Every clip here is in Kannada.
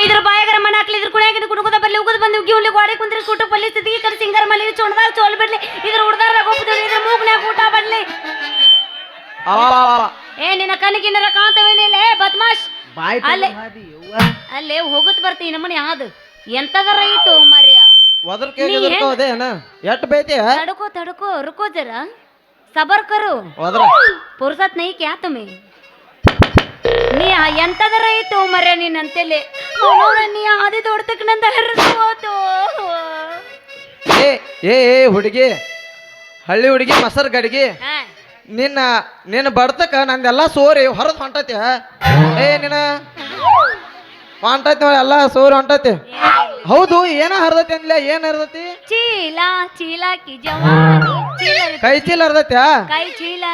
ಇದ್ರ ಬಾಯಾಗರ ಮನ ಹಾಕ್ಲಿದ್ರ ಕುಣಿಯಾಗಿನ ಬರ್ಲಿ ಬಂದು ಗೋಡೆ ಕುಂದ್ರ ಕುಟು ಪಲ್ಲಿ ಸ್ಥಿತಿಗೆ ಮಲಿ ಚೊಣದಾಗ ಚೋಲ್ ಬಿಡ್ಲಿ ಇದ್ರ ಇದ್ರ ಊಟ ಏ ನಿನ್ನ ಕನಕಿನರ ಕಾಂತವೇನಿಲ್ಲ ಏ ಅಲ್ಲೇ ಅಲ್ಲೇ ಹೋಗುತ್ತ ಬರ್ತೀನಿ ನಮ್ಮನೆ ಯಾವ್ದು ಎಂತದರ ಇತ್ತು ಮರ್ಯ ಎಟ್ ತಡಕೋ ತಡಕೋ ರುಕೋ ಜರ. ಸಬರ್ ಕರು ಪುರ್ಸತ್ ನೈ ಕ್ಯಾ ತುಮಿ? ನೀ ಎಂತದರ ಇತ್ತು ಮರ್ಯ ನೀನ್ ಅಂತೇಳಿ ನಂದ ಹರಿದು ಏ ಏ ಏ ಹುಡುಗಿ ಹಳ್ಳಿ ಹುಡುಗಿ ಮೊಸರು ಗಡಿಗೆ ನಿನ್ನ ನಿನ್ನ ಬಡ್ತಕ್ಕ ನಂದೆಲ್ಲ ಸೋರಿ ಹೊರದ್ ಹೊಂಟತಿ ಏ ನಿನ್ನ ಹೊಂಟತಿ ನೋಡಿ ಎಲ್ಲ ಸೋರಿ ಹೊಂಟತಿ. ಹೌದು ಏನ ಹರದತಿ ಅಂದ್ಲ ಏನ್ ಹರದತಿ? ಚೀಲ ಚೀಲ ಕಿ ಚೀಲ ಹರದತಿ ಕೈ ಚೀಲ.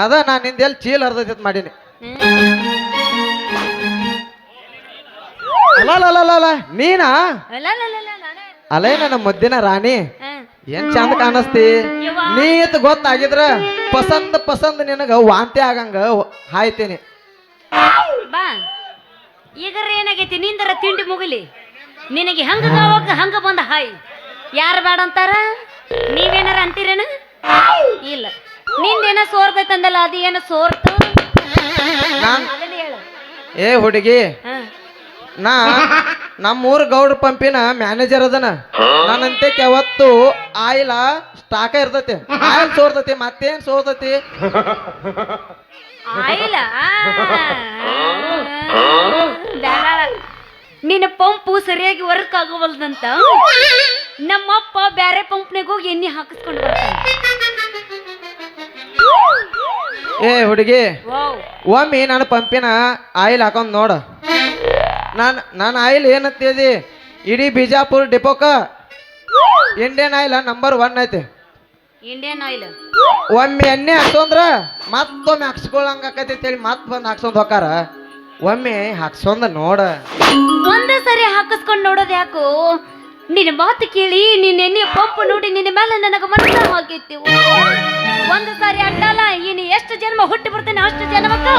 ಅದ ನಾ ನಿಂದ ಎಲ್ಲಿ ಚೀಲ ಹರದತಿ ಅಂತ ಮಾಡೀನಿ ಅಲ್ಲ ನೀನಾ? ಅಲೇ ನನ್ನ ಮುದ್ದಿನ ರಾಣಿ. ಏನ್ ಚಂದ ಕಾಣಿಸ್ತಿ. ನೀತ್ ಗೊತ್ತಾಗಿದ್ರ ಪಸಂದ್ ಪಸಂದ್ ನಿನಗ ವಾಂತಿ ಆಗಂಗ ಹಾಯ್ತೀನಿ. ಬಾ. ಈಗರ ಏನಾಗೈತಿ? ನಿಂದರ ತಿಂಡಿ ಮುಗಿಲಿ. ನಿನಗೆ ಹಂಗ ಹಂಗ ಬಂದ ಹಾಯ್. ಯಾರು ಬೇಡ ಅಂತಾರ? ನೀವೇನಾರ ಅಂತೀರೇನ? ಇಲ್ಲ. ನಿಂದೇನ ಸೋರ್ತೈತಂದಲ್ಲ ಅದು ಏನು ಸೋರ್ತು ನಾನ್ ಹೇಳು. ಏ ಹುಡುಗಿ. ನಾ ನಮ್ಮೂರ್ ಗೌಡ್ರ ಪಂಪಿನ ಮ್ಯಾನೇಜರ್ ಅದನ. ನನ್ನಂತೆ ಯಾವತ್ತು ಆಯಿಲ ಸ್ಟಾಕ ಇರ್ತತಿ. ಆಯಿಲ್ ಸೋರ್ತೈತಿ ಮತ್ತೇನ್ ಸೋರ್ತತಿ? ಆಯಿಲ. ನಿನ್ನ ಪಂಪು ಸರಿಯಾಗಿ ವರ್ಕ್ ಆಗವಲ್ದಂತ ನಮ್ಮಪ್ಪ ಬ್ಯಾರೆ ಪಂಪ್ನಾಗ ಹೋಗಿ ಎಣ್ಣೆ ಹಾಕಿಸ್ಕೊಂಡು ಬರ್ತಾನೆ. ಏ ಹುಡುಗಿ ಒಮ್ಮೆ ನಾನು ಪಂಪಿನ ಆಯಿಲ್ ಹಾಕೊಂಡ್ ನೋಡ. ನಾನು ನನ್ನ ಆಯಿಲ್ ಏನಂತೇಳಿ ಇಡೀ ಬಿಜಾಪುರ ಡಿಪೋಕ ಇಂಡಿಯನ್ ಆಯಿಲ್ ನಂಬರ್ ಒನ್ ಐತಿ. ಇಂಡಿಯನ್ ಆಯಿಲ್ ಒಮ್ಮೆ ಎಣ್ಣೆ ಹಾಕ್ಸೋಂದ್ರ ಮತ್ತೊಮ್ಮೆ ಹಾಕ್ಸ್ಕೊಳಂಗ ಆಕೈತಿ ಅಂತೇಳಿ ಮತ್ ಬಂದ್ ಹಾಕ್ಸೋದ್ ಹೋಕಾರ ಒಮ್ಮೆ ಹಾಕ್ಸೊಂದ ನೋಡ. ಒಂದೇ ಸರಿ ಹಾಕಿಸ್ಕೊಂಡು ನೋಡೋದು ಯಾಕೋ? ನಿನ್ನ ಮಾತು ಕೇಳಿ ನಿನ್ನ ಎಣ್ಣೆ ಪಂಪ್ ನೋಡಿ ನಿನ್ನ ಮೇಲೆ ನನಗೆ ಮನಸ್ಸ ಹಾಕಿತ್ತು ಒಂದು ಸಾರಿ ಅಡ್ಡಲ್ಲ ಇನ್ನು ಎಷ್ಟು ಜನ್ಮ ಹುಟ್ಟಿ ಬಿಡ್ತೇನೆ ಅಷ್ಟು ಜನ್ಮಕ್ಕೂ?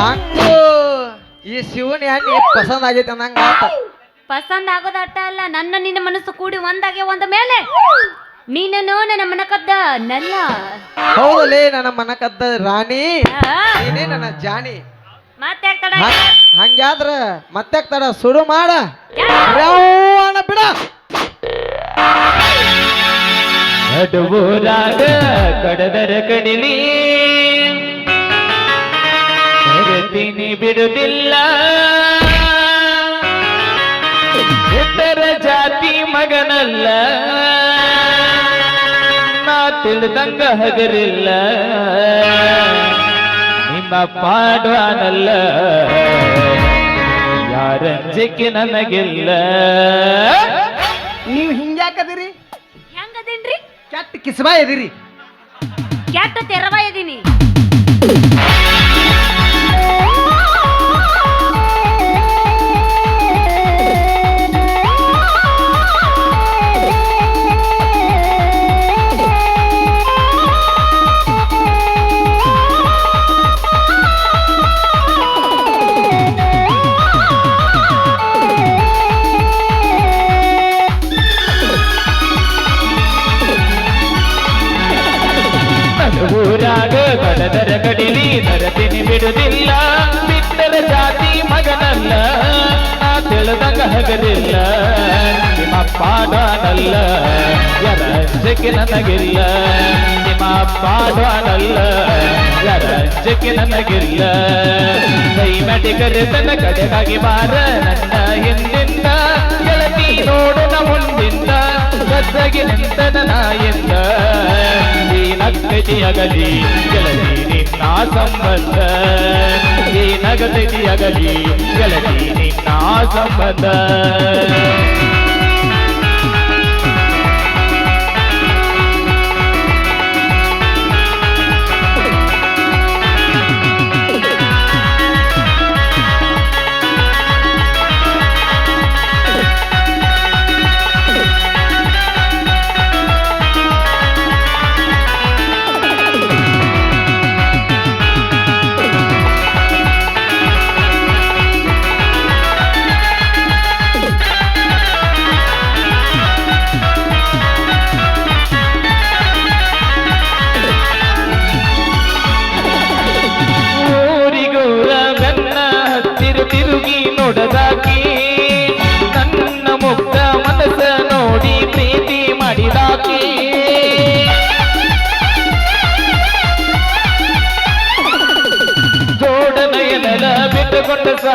ಅಂಕು ಈ ಶಿವನಿ ಎಣ್ಣೆ ಪಸಂದ್ ಆಗೈತೆ ಅನ್ನಂಗ ಪಸಂದ್ ಆಗೋದು ಅಟ್ಟ ಅಲ್ಲ ನನ್ನ ನಿನ್ನ ಮನಸ್ಸು ಕೂಡಿ ಒಂದಾಗೆ ಒಂದ ಮೇಲೆ. ನೀನು ನನ್ನ ಮನಕದ್ದ ನಲ್ಲ ಹೌದಲೇ ನನ್ನ ಮನಕದ್ದ ರಾಣಿ. ನೀನೇ ನನ್ನ ಜಾಣಿ. ಮತ್ತೆ ತಡ ಹ- ಹಂಗ್ಯಾದ್ರ ಮತ್ತೆ ತಡ ಶುರು ಮಾಡ. ಅಣ್ಣ ಬಿಡ. ಕಡದರ ಕಡಿಲಿ ಮರೆತೀನಿ ಬಿಡುದಿಲ್ಲ. ಇತರ ಜಾತಿ ಮಗನಲ್ಲ. ನಾ ತಿಳಿದಂಗ ಹಗರಿಲ್ಲ. ನಿಮ್ಮ ಪಾಡ್ವಾನಲ್ಲ. ಯಾರಂಜಿಕೆ ನನಗಿಲ್ಲ. ನೀವು ಹಿಂಗ್ಯಾಕದಿರಿ? ಹೆಂಗದೇನ್ರಿ? ಕೆಟ್ಟ ಕಿಸ್ಬಾ ಎದಿರಿ ಕೆಟ್ಟ ತೆರವ ಇದೀನಿ. ಊರಾಗ ಬಡದರ ಕಡಿಲಿ ನರತಿನಿ ಬಿಡುದಿಲ್ಲ. ಬಿಟ್ಟರ ಜಾತಿ ಮಗನಲ್ಲ ನಾ ತಿಳಿದಂಗ ಹಗರಿಲ್ಲ. ನಿಮ್ಮ ಪಾಡನಲ್ಲ ಯರಂಜಕ್ಕೆ ನನಗಿಲ್ಲ. ನಿಮ್ಮ ಪಾಡನಲ್ಲ ಯರಂಜಕ್ಕೆ ನನಗಿಲ್ಲ. ಮಟಿಗರೆ ತನ್ನ ಕಡೆಗಾಗಿ ಬಾರ ನನ್ನ ಹಿಂದಿಂದ. ಗೆಳತಿ ನೋಡನ ಮುಂದಿಂದ. ಗದ್ದಗಿ ನಿಂತನ ನಾ ಸಂಬಂಧ. ಈ ನಗತಿಯಗಲಿ ಗೆಳತಿ ನಿನ್ನ ಸಂಬಂಧ.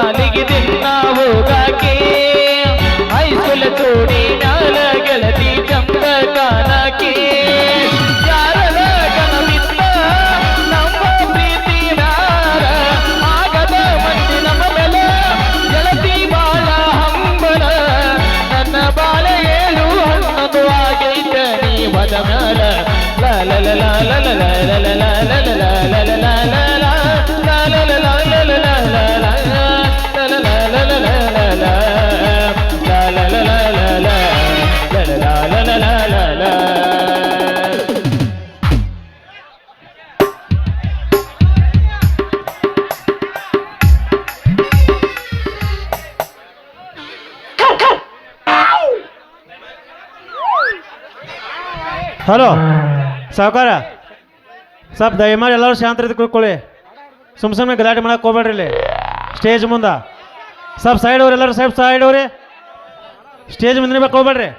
ಕಾಲಿಗೆ ದಿನ ಹೋದಾಕೆ ಹಲೋ ಸಾವುಕಾರ. ಸ್ವಲ್ಪ ದಯಮಾಡಿ ಎಲ್ಲರೂ ಶಾಂತ ರೀತಿ ಕುಳ್ಕೊಳ್ಳಿ ಸುಮ್ ಸುಮ್ಮನೆ ಗಲಾಟೆ ಮಾಡಕ್ಕೆ ಹೋಗ್ಬೇಡ್ರಿ ಇಲ್ಲಿ. ಸ್ಟೇಜ್ ಮುಂದೆ. ಸ್ವಲ್ಪ ಸೈಡ್ ಅವ್ರಿ ಎಲ್ಲರೂ ಸ್ವಲ್ಪ ಸೈಡ್ ಅವ್ರಿ. ಸ್ಟೇಜ್ ಮುಂದೆ ಬೇಕು ಹೋಗ್ಬೇಡ್ರಿ.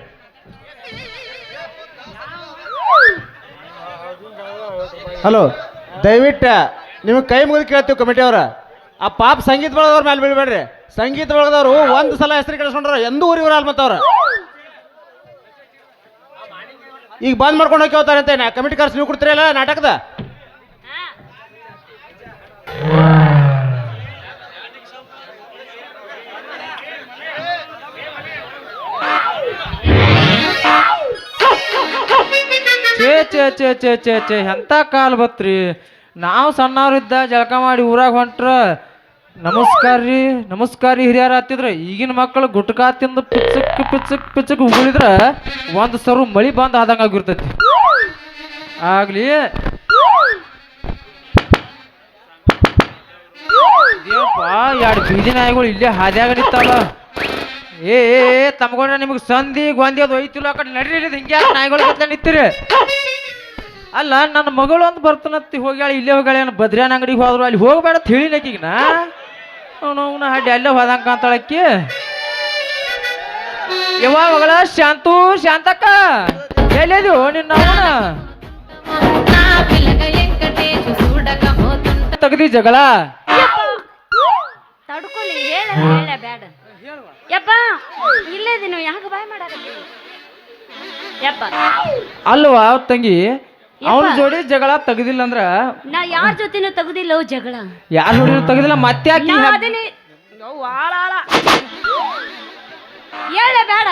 ಹಲೋ ದಯವಿಟ್ಟು ನಿಮಗೆ ಕೈ ಮುಗಿದು ಕೇಳ್ತೀವಿ ಕಮಿಟಿ ಅವ್ರ. ಆ ಪಾಪ ಸಂಗೀತ ಬಳಗದವ್ರ ಮೇಲೆ ಬೀಳ್ಬೇಡ್ರಿ. ಸಂಗೀತ ಬಳಗದವರು ಒಂದು ಸಲ ಹೆಸರು ಕೇಳಿಸ್ಕೊಂಡ್ರ ಎಂದೂ ಊರಿ ಊರ ಮತ್ತವ್ರ. ಈಗ ಬಂದ್ ಮಾಡ್ಕೊಂಡು ಹೋಗಿ ಹೋಗ್ತಾರಂತೆ ನಾ ಕಮಿಟಿ ಖರ್ಚು ನೀವು ಕೊಡ್ತೀರಲ್ಲ ನಾಟಕದ? ಚೇ ಚೇ ಚೇ ಚೇ ಚೇ ಚೇ ಎಂಥ ಕಾಲ ಬತ್ರಿ? ನಾವು ಸಣ್ಣವ್ರಿದ್ದ ಜಳಕ ಮಾಡಿ ಊರಾಗ ಹೊಂಟ್ರ ನಮಸ್ಕಾರ ರೀ, ನಮಸ್ಕಾರ ಹಿರಿಯರ ಹತ್ತಿದ್ರ. ಈಗಿನ ಮಕ್ಕಳು ಗುಟ್ಕಾ ತಿಂದು ಪಿಚ್ಚಕ್ ಪಿಚಕ್ ಪಿಚ್ಚಕ್ ಉಗುಳಿದ್ರ ಒಂದು ಸರು ಮಳಿ ಬಂದ್ ಆದಂಗ ಆಗಿರ್ತೈತಿ. ಆಗ್ಲಿ. ಎರಡು ಬೀದಿ ನಾಯಿಗಳು ಇಲ್ಲೇ ಹಾದ್ಯಾಗ ನಿಂತಾವ. ಏ ತಮ್ಗೊಂಡ್ರೆ ನಿಮಗೆ ಸಂಧಿ ಗೊಂದಿ ಅದು ಐತಿಲ್ಲ ಆ ಕಡೆ ನಡೀರಿ ಹಿಂಗೆ ನಾಯಿಗಳು ಗತ್ಲೆ ನಿಂತೀರಿ. ಅಲ್ಲ, ನನ್ನ ಮಗಳು ಅಂತ ಬರ್ತಾನತ್ತಿ ಹೋಗ್ಯಾಳ, ಇಲ್ಲೇ ಹೋಗ್ಯಾಳ ಏನು ಬದ್ರ್ಯಾನ ಅಂಗಡಿಗೆ ಹೋದ್ರು, ಅಲ್ಲಿ ಹೋಗ್ಬೇಡ ಅಂತ ಆಕಿಗನ. ಅವನ ಹಡ್ಡಿ ಅಲ್ಲೇ ಹೋದಂಗ ಅಂತಾಳಕ್ಕಿ ಯವ್ವ ಮಗಳ ಶಾಂತು ಶಾಂತಕ್ಕ. ಎಲ್ಲಿದು ನಿನ್ನ ಅವನ? ತೆಗ್ದಿ ಜಗಳ? ತಡ್ಕೊಳ್ಳಿ ಹೇಳ ಹೇಳ ಬೇಡ ಯಪ್ಪ ಇಲ್ಲದಿನು ಯಾಕೆ ಬಾಯ್ ಮಾಡಾಕತ್ತಿ? ಯಪ್ಪ. ಅಲ್ವಾ ತಂಗಿ? ಅವನ. ಜೋಡಿ ಜಗಳ ತೆಗ್ದಿಲ್ಲ ಅಂದ್ರ ನಾ ಯಾರ ಜೊತೆನೂ ತೆಗ್ದಿಲ್ಲ ಜಗಳ. ಯಾರ ಜೋಡಿ ತೆಗ್ದಿಲ್ಲ ಮತ್ತೆ ಯಾಕೆ ನಾ ಅದನ್ನೇ ಅವ್ವ, ಆಳ, ಆಳ. ಹೇಳ ಬೇಡ.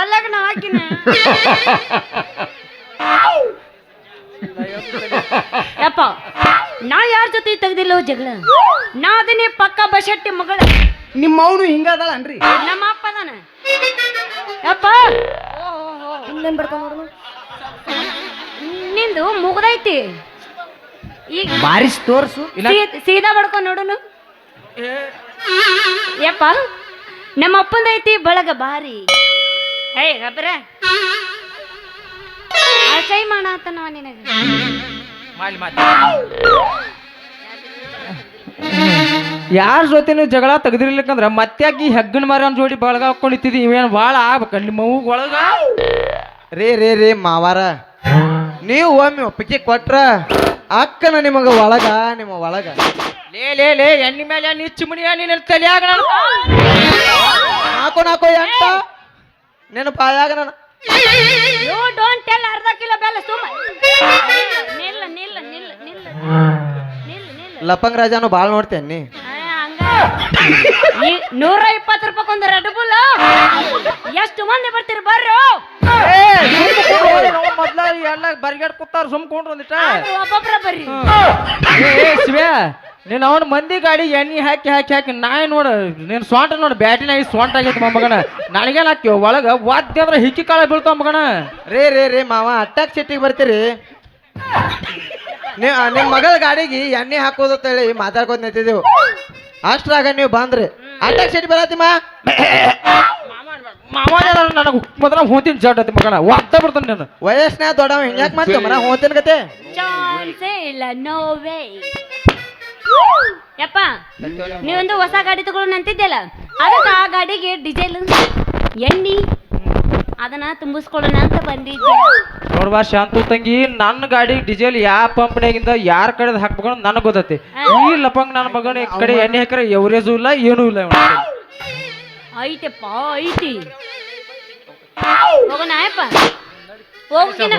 ಒಲ್ಲಗ ನಾ ಹಾಕಿನ. ಯಪ್ಪ ನಾ ಯಾರ ಜೊತೆ ತೆಗ್ದಿಲ್ಲ ಜಗಳ. ನಾ ಅದನ್ನೇ ಪಕ್ಕ ಬಶೆಟ್ಟಿ ಮಗಳ. ನಿಮ್ಮ ಅವನು ಹಿಂಗದಾಳನ್ರಿ. ನಮ್ಮ ಅಪ್ಪ ಅದಾನ. ಯಪ್ಪ. ನಿಂದು ಮುಗ್ದೈತಿ. ಈಗ ಬಾರಿಸ್ ತೋರ್ಸು. ಸೀ- ಸೀದಾ ಬಡ್ಕೊಂಡ್ ನೋಡುನು. ಯಪ್ಪ ನಮ್ಮ ಅಪ್ಪಂದೈತಿ ಬಳಗ ಬಾರಿ. ಹೇ ಗಬ್ರ ಅಸೈ ಮಾಡಾತನ ನಿನಗ. ಮಾಡ್ಲಿ ಮಾತು ಯಾರ ಜೊತೆ ನೀವು ಜಗಳ ತೆಗೆದಿರ್ಲಿಕ್ಕಂದ್ರ ಮತ್ತ್ಯಾಕಿ ಈ ಹೆಗ್ಗಣ ಮರ ಜೋಡಿ ಬಳಗ ಹಾಕೊಂಡಿತ್ತಿದ್ದಿ ಇವೇನು ಭಾಳ ಆಗ್ಬೇಕ ನಿಮ್ಮ ಒಳಗ? ರೇ ರೇ ರೇ ಮಾವಾರ. ನೀವು ಒಮ್ಮೆ ಒಪ್ಪಿಗೆ ಕೊಟ್ರ ಅಕ್ಕನ ನಿಮಗ ಒಳಗ ನಿಮ್ಮ ಒಳಗ. ಲೇ ಲೇ ಲೇ ಎಣ್ಣೆ ಮೇಲೆ ಎಣ್ಣಿ ಚಿಮಣಿ ನಿನ್ನ ತಲೆಯಾಗ ನಾನು ನಾಲ್ಕು ನಾಲ್ಕು ಎಂಟ. ನೆನಪ ಆಯಾಗ ನಾನು ಯು ಡೋಂಟ್ ಟೆಲ್ ಅರ್ಧ ಕಿಲೋ ಬೆಲ್ಲ ಸುಮ್ಮ. ನಿಲ್ಲ ನಿಲ್ಲ ನಿಲ್ಲ ನಿಲ್ಲ. ನಿಲ್ಲ ನಿಲ್ಲ. ಲಪಂಗ್ ರಾಜಾನು ಭಾಳ ನೋಡ್ತೇನೆ ನೀ. ನೂರ ಇಪ್ಪತ್ತು ರೂಪಾಯಿ ರೆಡ್ ಬುಲ್ ಎಷ್ಟು ಮಂದಿ ಬರ್ತೀರಿ ಬರ್ರು. ಮೊದ್ಲ ಎಲ್ಲ ಕೂತಾರ ಒಂದಿಟ ಒಬ್ಬೊಬ್ರ ಬರ್ರಿ. ಏ ಶಿವ್ಯ ನೀನು ಅವನ ಮಂದಿ ಗಾಡಿ ಎಣ್ಣೆ ಹಾಕಿ ಹಾಕಿ ಹಾಕಿ ನಾಯಿ ನೋಡ ನೀನ್ ಸ್ವಾಂಟ ನೋಡ ಬ್ಯಾಟಿನ ನಾಯಿ ಸ್ವಂಟ ಆಗೈತಿ ಮಗನ. ನನಗೇನ್ ಹಾಕ್ಯವ ಒಳಗ ವಾದ್ಯ ಅಂದ್ರೆ ಹಿಕ್ಕಿ ಕಾಳ ಬೀಳ್ತಾವ ಮಗಣ ರೇ ರೇ ರೇ ಮಾವ ಅಟ್ಯಾಕ್ ಸಿಟ್ಟಿಗೆ ಬರ್ತೀರಿ. ನೀವು ನಿಮ್ಮ ಮಗಳ ಗಾಡಿಗೆ ಎಣ್ಣೆ ಹಾಕೋದು ಅಂತ ಹೇಳಿ ಮಾತಾಡ್ಕೊಂಡ್ ನಿಂತಿದ್ದೆವು. ಅಷ್ಟ್ರಾಗ ನೀವು ಬಂದ್ರಿ. ಅಟ್ಯಾಕ್ ಸಿಟಿ ಬರತ್ತಿಮ್ಮ ಮಾವ ನನಗೆ. ಮೊದಲ ಹೋತಿನ ಜಡ್ ಐತಿ ಮಗನ ಒತ್ತ ಬಿಡ್ತಾನೆ ನಾನು. ವಯಸ್ಸಿನ ದೊಡ್ಡವ ಹಿಂಗ್ಯಾಕ್ ಮಾಡ್ತೀವ ಮನ? ಹೋತಿನ ಕತೆ ಚಾನ್ಸೇ ಇಲ್ಲ ನೋ ವೇ ಯಪ್ಪ ನೀವೊಂದು ಹೊಸ ಗಾಡಿ ತಗೊಳ್ಳೋಣ ಅಂತಿದ್ದೆಲ್ಲ ಅದಕ್ಕೆ ಆ ಗಾಡಿಗೆ ಡೀಸೆಲ್ ಎಣ್ಣೆ ಅದನ್ನ ತುಂಬಿಸ್ಕೊಳ್ಳೋಣ ಅಂತ ಬಂದಿದ್ದೆ. ನೋಡ್ಬಾ ಶಾಂತು ತಂಗಿ ನನ್ನ ಗಾಡಿ ಡೀಸೆಲ್ ಯಾವ ಪಂಪ್ನಾಗಿಂದ ಯಾರ ಕಡೆ ಹಾಕ್ಬೇಕು ನನಗೆ ಗೊತ್ತೈತಿ. ಈ ಲಪಂಗ್ ನನ್ನ ಮಗನ ಈ ಕಡೆ ಎಣ್ಣೆ ಹಾಕ್ರೆ ಎವರೇಜು ಇಲ್ಲ ಏನೂ ಇಲ್ಲ. ಐತೆಪ್ಪ ಐತಿ. ಹೋಗೋಣ. ಯಪ್ಪ ಹೋಗುದಿನ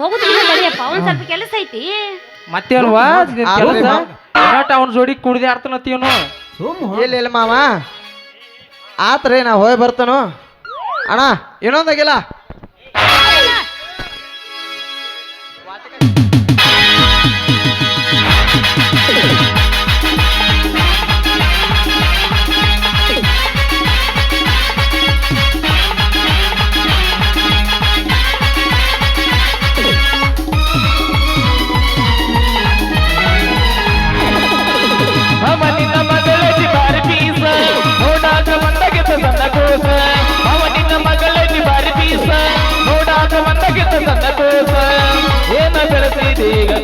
ಹೋಗುದಿಲ್ಲ ತಡಿಯಪ್ಪ ಒಂದ್ ಸ್ವಲ್ಪ ಕೆಲಸ ಐತಿ. ಮತ್ತೇನ್ವಾ ಅಲ್ವಾ? ಕೆಲಸ? ಮಾ- ಅವನ ಜೋಡಿ ಕುಡ್ದೆ ಆಡ್ತಾನತ್ತೀವನು ಇಲ್ಲ ಇಲ್ಲ ಮಾವ. ಆತ್ರಿ ನಾ ಹೋಗಿ ಬರ್ತಾನು. ಅಣ್ಣ ಇನ್ನೊಂದಾಗಿಲ್ಲ.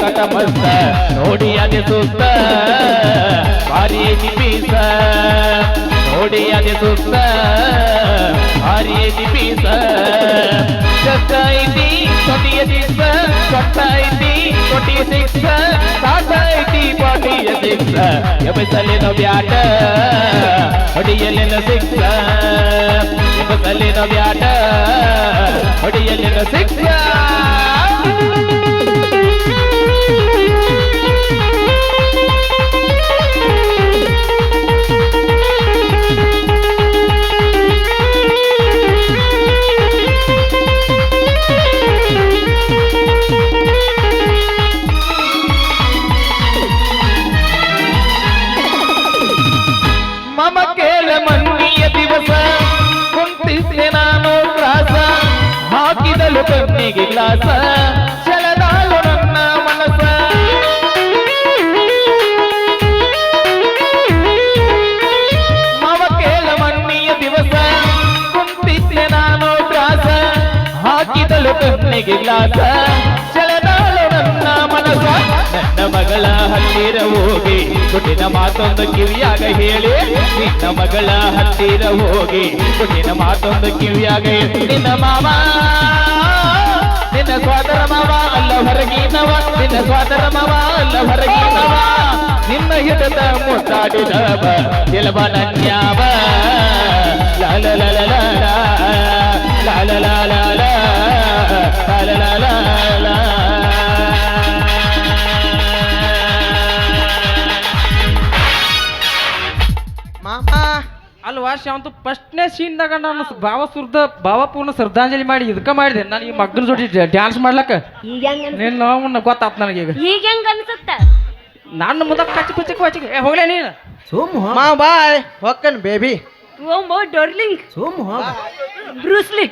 ಕಟ ಮಸ್ತ ನೋಡಿ ಅದೆ ಸುತ್ತ, ಭಾರಿ ಎದಿ ಪೀಸ. ನೋಡಿ ಅದೆ ಸುತ್ತ, ಭಾರಿ ಎದಿ ಪೀಸ. ಜಗ್ಗೈತಿ ಕೊಟಿಯ ದಿಕ್ಕ ಕೊಟ್ಟೈತಿ ಕೊಟಿಯ ದಿಕ್ಕ ಸಾಟೈತಿ ಕೊಟಿಯ ದಿಕ್ಕ ಎಬಸಲಿನ ಬ್ಯಾಟ, ಹೊಡಿಯಲಿನ ಸಿಕ್ಕ ಎಬಸಲಿನ ಬ್ಯಾಟ, ಹೊಡಿಯಲಿನ ಸಿಕ್ಕ Música ಕಣ್ಣಿಗಿಲ್ಲಾಕ ಸೆಳೆದಾಳು ನನ್ನ ಮನಸ ನನ್ನ ಮಗಳ ಹತ್ತಿರ ಹೋಗಿ ಕೊಟ್ಟಿನ ಮಾತೊಂದು ಕಿವಿಯಾಗ ಹೇಳಿ. ನಿನ್ನ ಮಗಳ ಹತ್ತಿರ ಹೋಗಿ ಕೊಟ್ಟಿನ ಮಾತೊಂದು ಕಿವಿಯಾಗ ಹೇಳಿ. ನಿನ್ನ ಮಾವ, ನಿನ್ನ ಸ್ವಾತರ ಮಾವ, ಅಲ್ಲ ಹೊರಗಿನವ. ನಿನ್ನ ಸ್ವಾತರ ಮಾವ, ಅಲ್ಲ ಹೊರಗಿನವ. ನಿನ್ನ ಹಿತದ ಮುಟ್ಟಾಡಿದವ ಕೆಲವ ನನ್ಯಾವ ಲಾಲ ಲಾಲ ಲಾಲ ಲಾಲ ಲಾಲ ಅಲ್ವಾ ಶಾಂತು ಫಸ್ಟ್ನೇ ಸೀನ್ದಾಗ ನಾನು ಭಾವ ಸುರ್ದ ಭಾವಪೂರ್ಣ ಶ್ರದ್ಧಾಂಜಲಿ ಮಾಡಿ ಇದಕ್ಕ ಮಾಡಿದೆ. ನಾನು ಈ ಮಗ್ಗನ ಜೊತೆ ಡ್ಯಾನ್ಸ್ ಮಾಡ್ಲಕ್ಕ? ಈಗ ಹೆಂಗ ನೀನು ನಾವು ಗೊತ್ತಾತ್ ನನಗೀಗ ಈಗ. ಹೆಂಗ ಅನ್ಸುತ್ತ ನನ್ನ ಮುಂದೆ ಕಚ್ಚಿ ಕುಚ್ಚಿ ಕಚ್ಚಿ ಏ ಹೋಗ್ಲೇ ನೀನು. ಮಾ ಬಾಯ್. ಹೊಕ್ಕನ್ ಬೇಬಿ. ಓ ಡಾರ್ಲಿಂಗ್. Darling Bruce Lee.